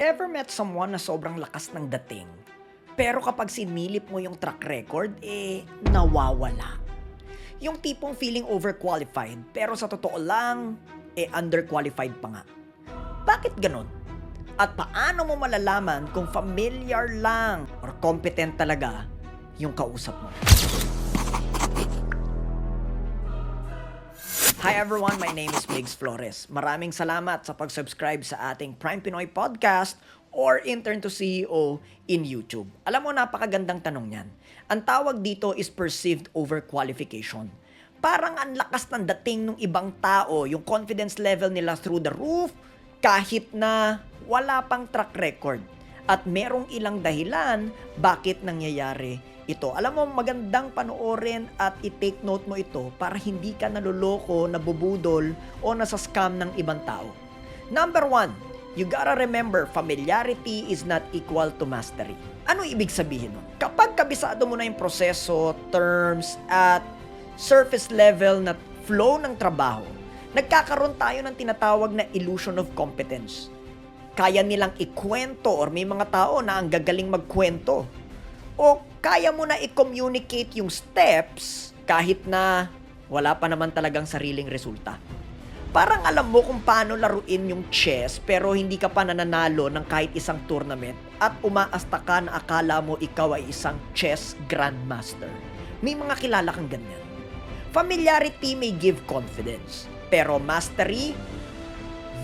Ever met someone na sobrang lakas ng dating, pero kapag sinilip mo yung track record, eh, nawawala. Yung tipong feeling overqualified, pero sa totoo lang, eh, underqualified pa nga. Bakit ganon? At paano mo malalaman kung familiar lang or competent talaga yung kausap mo? Hi everyone, my name is Migs Flores. Maraming salamat sa pag-subscribe sa ating Prime Pinoy Podcast or Intern to CEO in YouTube. Alam mo, napakagandang tanong yan. Ang tawag dito is perceived overqualification. Parang ang lakas ng dating ng ibang tao, yung confidence level nila through the roof, kahit na wala pang track record. At merong ilang dahilan bakit nangyayari ito. Alam mo, magandang panoorin at i-take note mo ito para hindi ka naluloko, nabubudol, o nasa scam ng ibang tao. Number one, you gotta remember, familiarity is not equal to mastery. Ano ibig sabihin nun? Kapag kabisado mo na yung proseso, terms, at surface level na flow ng trabaho, nagkakaroon tayo ng tinatawag na illusion of competence. Kaya nilang ikwento or may mga tao na ang gagaling magkwento. O kaya mo na i-communicate yung steps kahit na wala pa naman talagang sariling resulta. Parang alam mo kung paano laruin yung chess pero hindi ka pa nananalo ng kahit isang tournament at umaasta ka na akala mo ikaw ay isang chess grandmaster. May mga kilala kang ganyan. Familiarity may give confidence, pero mastery,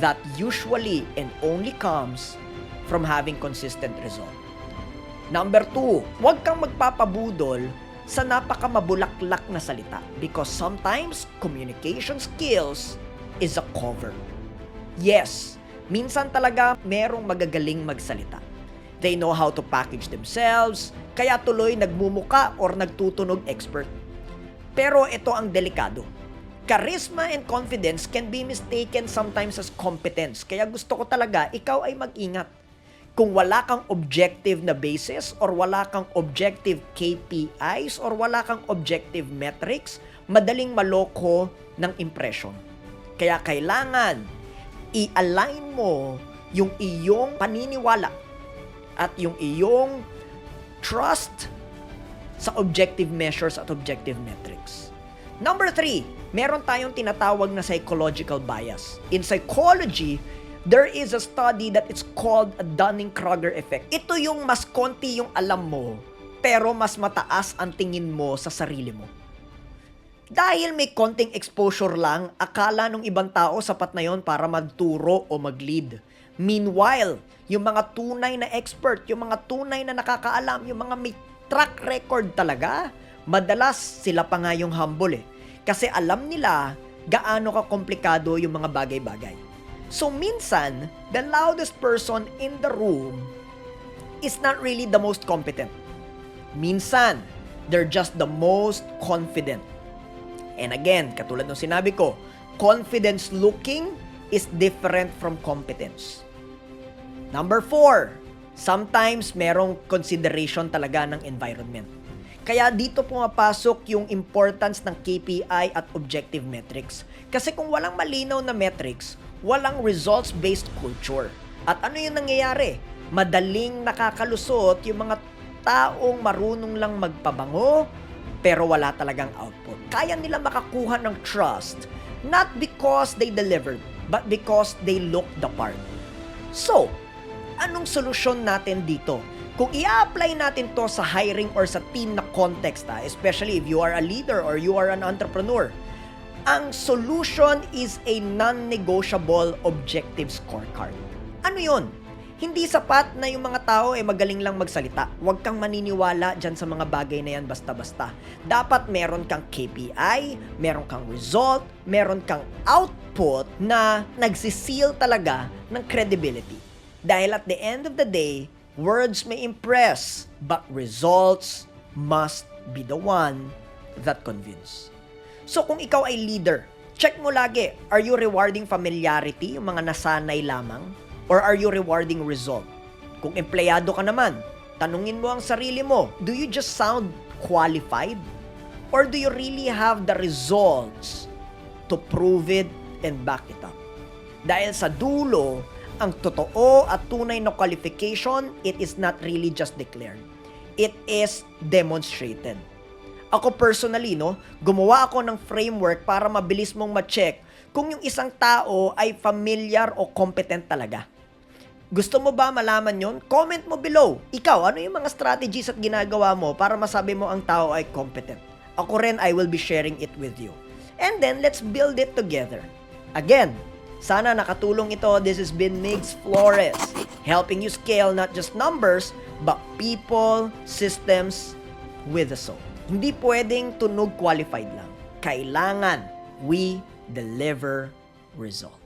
that usually and only comes from having consistent result. Number two, huwag kang magpapabudol sa napakamabulaklak na salita because sometimes communication skills is a cover. Yes, minsan talaga merong magagaling magsalita. They know how to package themselves, kaya tuloy nagmumuka or nagtutunog expert. Pero ito ang delikado. Charisma and confidence can be mistaken sometimes as competence. Kaya gusto ko talaga ikaw ay mag-ingat kung wala kang objective na basis or wala kang objective KPIs or wala kang objective metrics, madaling maloko ng impression. Kaya kailangan i-align mo yung iyong paniniwala at yung iyong trust sa objective measures at objective metrics. Number three, meron tayong tinatawag na psychological bias. In psychology, there is a study that it's called a Dunning-Kruger effect. Ito yung mas konti yung alam mo, pero mas mataas ang tingin mo sa sarili mo. Dahil may konting exposure lang, akala nung ibang tao sapat na yon para magturo o mag-lead. Meanwhile, yung mga tunay na expert, yung mga tunay na nakakaalam, yung mga may track record talaga, madalas sila pa nga yung humble eh. Kasi alam nila gaano ka komplikado yung mga bagay-bagay. So minsan, the loudest person in the room is not really the most competent. Minsan, they're just the most confident. And again, katulad ng sinabi ko, confidence looking is different from competence. Number four, sometimes merong consideration talaga ng environment. Kaya dito pumapasok yung importance ng KPI at objective metrics. Kasi kung walang malinaw na metrics, walang results-based culture. At ano yung nangyayari? Madaling nakakalusot yung mga taong marunong lang magpabango, pero wala talagang output. Kaya nila makakuha ng trust, not because they delivered, but because they look the part. So, anong solusyon natin dito? Kung i-apply natin to sa hiring or sa team na context, ah, especially if you are a leader or you are an entrepreneur, ang solution is a non-negotiable objective scorecard. Ano yun? Hindi sapat na yung mga tao ay magaling lang magsalita. Huwag kang maniniwala dyan sa mga bagay na yan basta-basta. Dapat meron kang KPI, meron kang result, meron kang output na nagsiseal talaga ng credibility. Dahil at the end of the day, words may impress, but results must be the one that convince. So kung ikaw ay leader, check mo lagi, are you rewarding familiarity, yung mga nasanay lamang? Or are you rewarding result? Kung empleyado ka naman, tanungin mo ang sarili mo, do you just sound qualified? Or do you really have the results to prove it and back it up? Dahil sa dulo, ang totoo at tunay na qualification, it is not really just declared. It is demonstrated. Ako personally, no, gumawa ako ng framework para mabilis mong ma-check kung yung isang tao ay familiar o competent talaga. Gusto mo ba malaman yon? Comment mo below. Ikaw, ano yung mga strategies at ginagawa mo para masabi mo ang tao ay competent? Ako rin, I will be sharing it with you. And then, let's build it together. Again, sana nakatulong ito. This has been Migs Flores, helping you scale not just numbers, but people, systems, with a soul. Hindi pwedeng tunog qualified lang. Kailangan we deliver result.